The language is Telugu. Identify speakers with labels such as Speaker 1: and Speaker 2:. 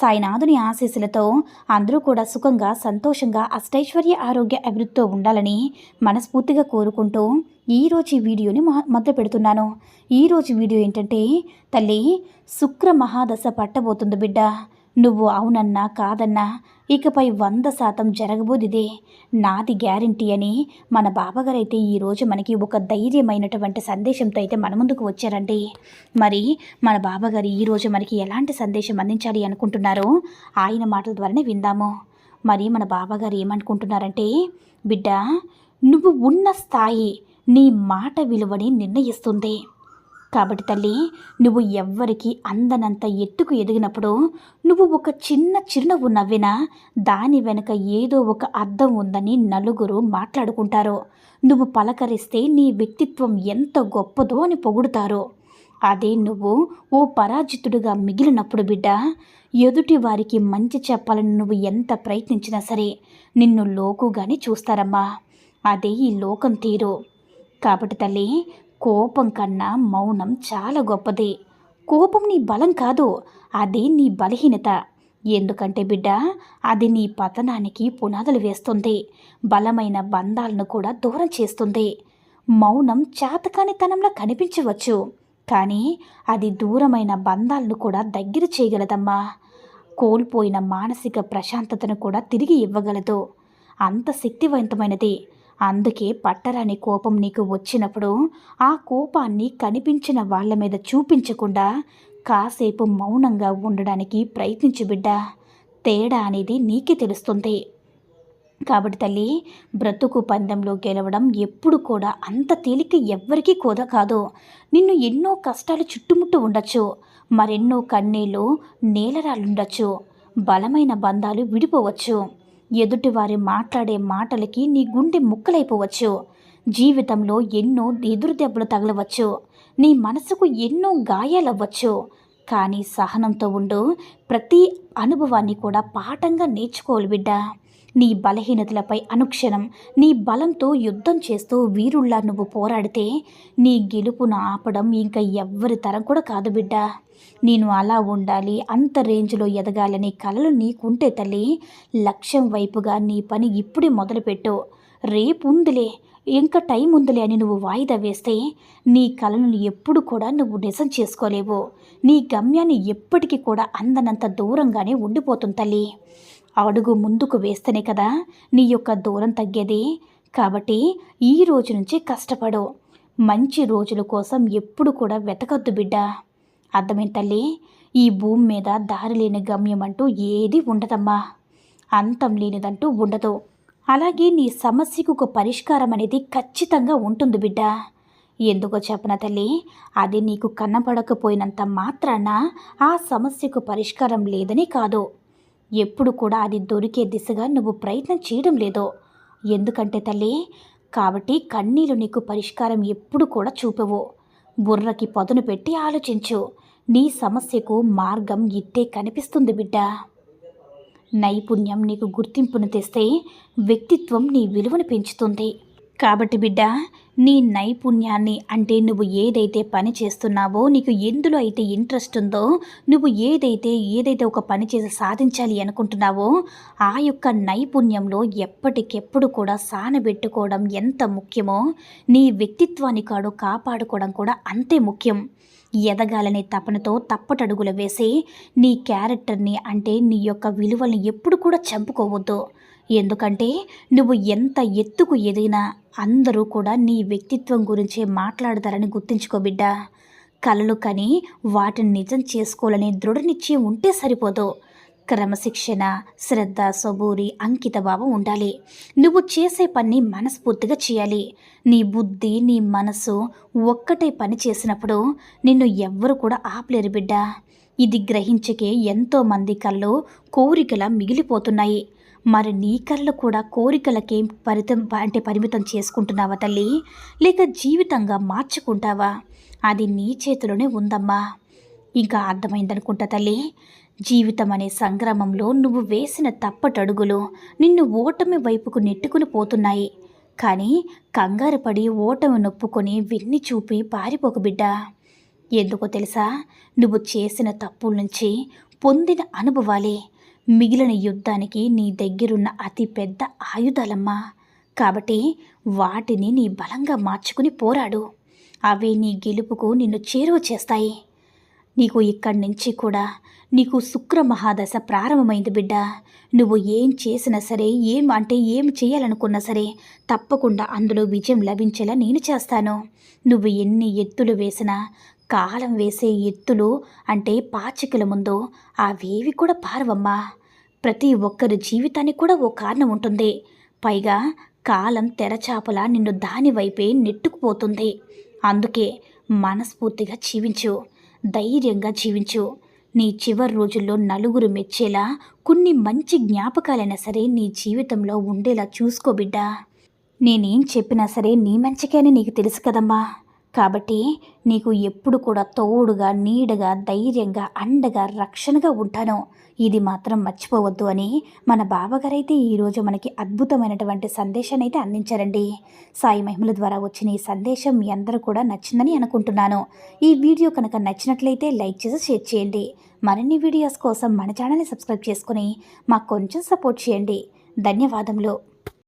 Speaker 1: సాయినాథుని ఆశీస్సులతో అందరూ కూడా సుఖంగా సంతోషంగా అష్టైశ్వర్య ఆరోగ్య అభివృద్ధితో ఉండాలని మనస్ఫూర్తిగా కోరుకుంటూ ఈరోజు ఈ వీడియోని మొదలు పెడుతున్నాను. ఈరోజు వీడియో ఏంటంటే తల్లి శుక్ర మహాదశ పట్టబోతుంది బిడ్డ. నువ్వు అవునన్నా కాదన్నా ఇకపై వంద శాతం జరగబోదిదే. నాది గ్యారంటీ అని మన బాబాగారైతే ఈరోజు మనకి ఒక ధైర్యమైనటువంటి సందేశంతో అయితే మన ముందుకు వచ్చారండి. మరి మన బాబాగారు ఈరోజు మనకి ఎలాంటి సందేశం అందించాలి అనుకుంటున్నారో ఆయన మాటల ద్వారానే విందాము. మరి మన బాబాగారు ఏమనుకుంటున్నారంటే బిడ్డ నువ్వు ఉన్న స్థాయి నీ మాట విలువని నిర్ణయిస్తుంది. కాబట్టి తల్లి నువ్వు ఎవ్వరికి అందనంత ఎత్తుకు ఎదిగినప్పుడు నువ్వు ఒక చిన్న చిరునవ్వు నవ్వినా దాని వెనుక ఏదో ఒక అర్థం ఉందని నలుగురు మాట్లాడుకుంటారు. నువ్వు పలకరిస్తే నీ వ్యక్తిత్వం ఎంత గొప్పదో అని పొగుడుతారు. అదే నువ్వు ఓ పరాజితుడుగా మిగిలినప్పుడు బిడ్డ ఎదుటి వారికి మంచి చెప్పాలని నువ్వు ఎంత ప్రయత్నించినా సరే నిన్ను లోకుగానే చూస్తారమ్మా. అదే ఈ లోకం తీరు. కాబట్టి తల్లి కోపం కన్నా మౌనం చాలా గొప్పది. కోపం నీ బలం కాదు అది నీ బలహీనత. ఎందుకంటే బిడ్డ అది నీ పతనానికి పునాదులు వేస్తుంది. బలమైన బంధాలను కూడా దూరం చేస్తుంది. మౌనం చాతకానితనంలో కనిపించవచ్చు కానీ అది దూరమైన బంధాలను కూడా దగ్గర చేయగలదమ్మా. కోల్పోయిన మానసిక ప్రశాంతతను కూడా తిరిగి ఇవ్వగలదు. అంత శక్తివంతమైనది. అందుకే పట్టరాని కోపం నీకు వచ్చినప్పుడు ఆ కోపాన్ని కనిపించిన వాళ్ళ మీద చూపించకుండా కాసేపు మౌనంగా ఉండడానికి ప్రయత్నించు బిడ్డ. తేడా అనేది నీకే తెలుస్తుంది. కాబట్టి తల్లి బ్రతుకు పందెంలో గెలవడం ఎప్పుడు కూడా అంత తేలిక ఎవ్వరికీ కోద కాదు. నిన్ను ఎన్నో కష్టాలు చుట్టుముట్టు ఉండొచ్చు. మరెన్నో కన్నీళ్ళు నేలరాలుండొచ్చు బలమైన బంధాలు విడిపోవచ్చు. ఎదుటివారి మాట్లాడే మాటలకి నీ గుండె ముక్కలైపోవచ్చు. జీవితంలో ఎన్నో ఎదురు దెబ్బలు తగలవచ్చు. నీ మనసుకు ఎన్నో గాయాలవ్వచ్చు. కానీ సహనంతో ఉండు. ప్రతి అనుభవాన్ని కూడా పాఠంగా నేర్చుకోవాలి బిడ్డ. నీ బలహీనతలపై అనుక్షణం నీ బలంతో యుద్ధం చేస్తూ వీరుల్లా నువ్వు పోరాడితే నీ గెలుపును ఆపడం ఇంకా ఎవ్వరి తరం కూడా కాదు బిడ్డ. నేను అలా ఉండాలి అంత రేంజ్లో ఎదగాలని కలలు నీకుంటే తల్లి లక్ష్యం వైపుగా నీ పని ఇప్పుడే మొదలుపెట్టు. రేపు ఉందిలే ఇంకా టైం ఉందిలే అని నువ్వు వాయిదా వేస్తే నీ కలను ఎప్పుడు కూడా నువ్వు నిజం చేసుకోలేవు. నీ గమ్యాన్ని ఎప్పటికీ కూడా అందనంత దూరంగానే ఉండిపోతుంది తల్లి. అడుగు ముందుకు వేస్తేనే కదా నీ యొక్క దూరం తగ్గేది. కాబట్టి ఈ రోజు నుంచి కష్టపడు. మంచి రోజుల కోసం ఎప్పుడు కూడా వెతకద్దు బిడ్డ. అర్థమైంది తల్లి? ఈ భూమి మీద దారి లేని గమ్యం అంటూ ఏది ఉండదమ్మా. అంతం లేనిదంటూ ఉండదు. అలాగే నీ సమస్యకు ఒక పరిష్కారం అనేది ఖచ్చితంగా ఉంటుంది బిడ్డ. ఎందుకో చెప్పన తల్లి? అది నీకు కనబడకపోయినంత మాత్రాన ఆ సమస్యకు పరిష్కారం లేదని కాదు. ఎప్పుడు కూడా అది దొరికే దిశగా నువ్వు ప్రయత్నం చేయడం లేదు. ఎందుకంటే తల్లి కాబట్టి కన్నీళ్ళు నీకు పరిష్కారం ఎప్పుడు కూడా చూపవు. బుర్రకి పదును పెట్టి ఆలోచించు. నీ సమస్యకు మార్గం ఇట్టే కనిపిస్తుంది బిడ్డ. నైపుణ్యం నీకు గుర్తింపును తెస్తే వ్యక్తిత్వం నీ విలువను పెంచుతుంది. కాబట్టి బిడ్డ నీ నైపుణ్యాన్ని అంటే నువ్వు ఏదైతే పని చేస్తున్నావో నీకు ఎందులో అయితే ఇంట్రెస్ట్ ఉందో నువ్వు ఏదైతే ఏదైతే ఒక పని చేసి సాధించాలి అనుకుంటున్నావో ఆ యొక్క నైపుణ్యంలో ఎప్పటికెప్పుడు కూడా సానబెట్టుకోవడం ఎంత ముఖ్యమో నీ వ్యక్తిత్వాన్ని కాడు కాపాడుకోవడం కూడా అంతే ముఖ్యం. ఎదగాలనే తపనతో తప్పటడుగులు వేసి నీ క్యారెక్టర్ని అంటే నీ యొక్క విలువల్ని ఎప్పుడు కూడా చంపుకోవద్దు. ఎందుకంటే నువ్వు ఎంత ఎత్తుకు ఎదిగినా అందరూ కూడా నీ వ్యక్తిత్వం గురించే మాట్లాడతారని గుర్తుంచుకో బిడ్డ. కలలు కని వాటిని నిజం చేసుకోవాలనే దృఢ నిశ్చయం ఉంటే సరిపోదు. క్రమశిక్షణ శ్రద్ధ సబూరి అంకితభావం ఉండాలి. నువ్వు చేసే పని మనస్ఫూర్తిగా చేయాలి. నీ బుద్ధి నీ మనసు ఒక్కటే పని చేసినప్పుడు నిన్ను ఎవ్వరు కూడా ఆపలేరు బిడ్డ. ఇది గ్రహించకే ఎంతోమంది కళ్ళు కోరికలా మిగిలిపోతున్నాయి. మరి నీ కళ్ళు కూడా కోరికలకేం పరితం అంటే పరిమితం చేసుకుంటున్నావా తల్లి? లేక జీవితంగా మార్చుకుంటావా? అది నీ చేతిలోనే ఉందమ్మా. ఇంకా అర్థమైందనుకుంటా తల్లి. జీవితం అనే సంగ్రామంలో నువ్వు వేసిన తప్పటడుగులు నిన్ను ఓటమి వైపుకు నెట్టుకుని పోతున్నాయి. కానీ కంగారు పడి ఓటమి నొప్పుకొని వెన్ని చూపి పారిపోక బిడ్డ. ఎందుకో తెలుసా? నువ్వు చేసిన తప్పుల నుంచి పొందిన అనుభవాలే. మిగిలిన యుద్ధానికి నీ దగ్గరున్న అతి పెద్ద ఆయుధాలమ్మా. కాబట్టి వాటిని నీ బలంగా మార్చుకుని పోరాడు. అవి నీ గెలుపుకు నిన్ను చేరువ చేస్తాయి. నీకు ఇక్కడి నుంచి కూడా నీకు శుక్ర మహాదశ ప్రారంభమైంది బిడ్డ. నువ్వు ఏం చేసినా సరే ఏం అంటే ఏం చేయాలనుకున్నా సరే తప్పకుండా అందులో విజయం లభించేలా నేను చేస్తాను. నువ్వు ఎన్ని ఎత్తులు వేసినా కాలం వేసే ఎత్తులు అంటే పాచికల ముందు అవేవి కూడా పారవమ్మా. ప్రతి ఒక్కరి జీవితానికి కూడా ఓ కారణం ఉంటుంది. పైగా కాలం తెరచాపలా నిన్ను దాని వైపే నెట్టుకుపోతుంది. అందుకే మనస్ఫూర్తిగా జీవించు. ధైర్యంగా జీవించు. నీ చివరి రోజుల్లో నలుగురు మెచ్చేలా కొన్ని మంచి జ్ఞాపకాలైనా సరే నీ జీవితంలో ఉండేలా చూసుకో బిడ్డా. నేనేం చెప్పినా సరే నీ మంచికే నీకు తెలుసు కదమ్మా. కాబట్టి నీకు ఎప్పుడు కూడా తోడుగా నీడగా ధైర్యంగా అండగా రక్షణగా ఉంటాను. ఇది మాత్రం మర్చిపోవద్దు అని మన బావగారైతే ఈరోజు మనకి అద్భుతమైనటువంటి సందేశాన్ని అయితే అందించారండి. సాయి మహిమల ద్వారా వచ్చిన ఈ సందేశం మీ అందరూ కూడా నచ్చిందని అనుకుంటున్నాను. ఈ వీడియో కనుక నచ్చినట్లయితే లైక్ చేసి షేర్ చేయండి. మరిన్ని వీడియోస్ కోసం మన ఛానల్ని సబ్స్క్రైబ్ చేసుకుని మాకు కొంచెం సపోర్ట్ చేయండి. ధన్యవాదములు.